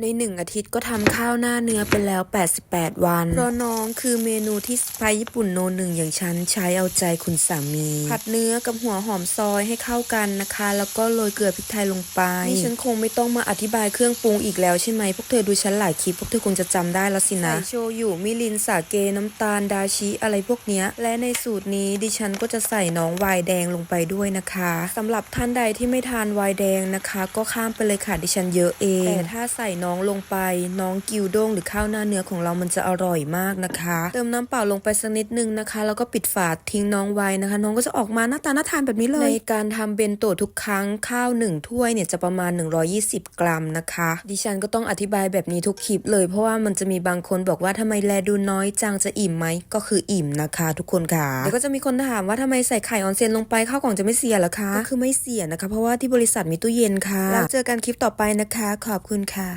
ในหนึ่งอาทิตย์ก็ทำข้าวหน้าเนื้อไปแล้ว 88 วัน เพราะน้องคือเมนูที่สไปญี่ปุ่นโนหนึ่งอย่างฉันใช้เอาใจคุณสามี ผัดเนื้อกับหัวหอมซอยให้เข้ากันนะคะ แล้วก็โรยเกลือพริกไทยลงไป นี่ฉันคงไม่ต้องมาอธิบายเครื่องปรุงอีกแล้วใช่ไหม พวกเธอดูฉันหลายคลิป พวกเธอคงจะจำได้แล้วสินะใส่โชยุมิรินสาเกน้ำตาลดาชิอะไรพวกเนี้ย และในสูตรนี้ดิฉันก็จะใส่น้องไวน์แดงลงไปด้วยนะคะสำหรับท่านใดที่ไม่ทานไวน์แดงนะคะ ก็ข้ามไปเลยค่ะดิฉันเยอะเองแต่ถ้าใส่น้องลงไป น้องกิวด้งหรือข้าวหน้าเนื้อของเรามันจะอร่อยมากนะคะ เติมน้ำเปล่าลงไปสักนิดนึงนะคะ แล้วก็ปิดฝาทิ้งน้องไว้นะคะ น้องก็จะออกมาหน้าตาน่าทานแบบนี้เลย ในการทำเบนโตะทุกครั้งข้าวหนึ่งถ้วยเนี่ยจะประมาณ 120 กรัมนะคะ ดิฉันก็ต้องอธิบายแบบนี้ทุกคลิปเลยเพราะว่ามันจะมีบางคนบอกว่าทำไมแลดูน้อยจังจะอิ่มไหมก็คืออิ่มนะคะ ทุกคนค่ะเดี๋ยวก็จะมีคนถามว่าทำไมใส่ไข่ออนเซนลงไปข้าวกล่องจะไม่เสียหรอคะก็คือไม่เสียนะคะ เพราะว่าที่บริษัทมีตู้เย็นค่ะแล้วเจอกันคลิปต่อไปนะคะ ขอบคุณค่ะ